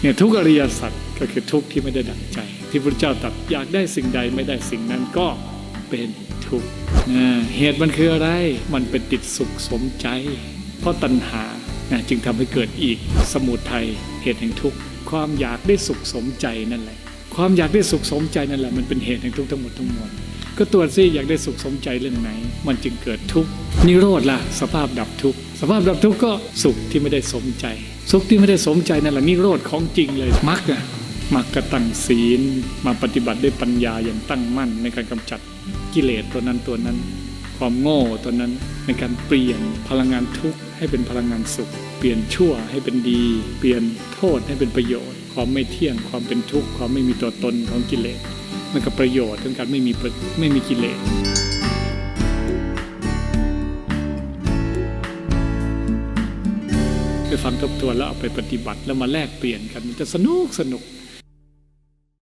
เนี่ยทุกอริยสัจก็คือทุกข์ที่ไม่ได้ดังใจ ที่พระเจ้าตรัสอยากได้สิ่งใดไม่ได้สิ่งนั้นก็เป็นทุกข์เหตุมันคืออะไรมันเป็นติดสุขสมใจ เพราะตัณหาจึงทำให้เกิดอีกสมุทัยเหตุแห่งทุกข์ความอยากได้สุขสมใจนั่นแหละ ความอยากได้สุขสมใจนั่นแหละมันเป็นเหตุแห่งทุกข์ทั้งหมดทั้งมวล ก็ตรวจซิอยากได้สุขสมใจเรื่องไหน มันจึงเกิดทุกข์นิโรธล่ะ สภาพดับทุกข์สภาพดับทุกข์ก็สุขที่ไม่ได้สมใจ สุขที่ไม่ได้สมใจนั่นแหละนิโรธของจริงเลยมรรคอะมรรคก็ตั้งศีลมาปฏิบัติด้วยปัญญาอย่างตั้งมั่นในการกำจัดกิเลสตัวนั้นตัวนั้น ความโง่ตัวนั้นในการเปลี่ยนพลังงานทุกข์ให้เป็นพลังงานสุข เปลี่ยนชั่วให้เป็นดี เปลี่ยนโทษให้เป็นประโยชน์ ความไม่เที่ยงความเป็นทุกข์ความไม่มีตัวตนของกิเลส มันก็ประโยชน์ของการไม่มีไม่มีกิเลสไปฟังทบทวนแล้วเอาไปปฏิบัติแล้วมาแลกเปลี่ยนกันมันจะสนุกสนุก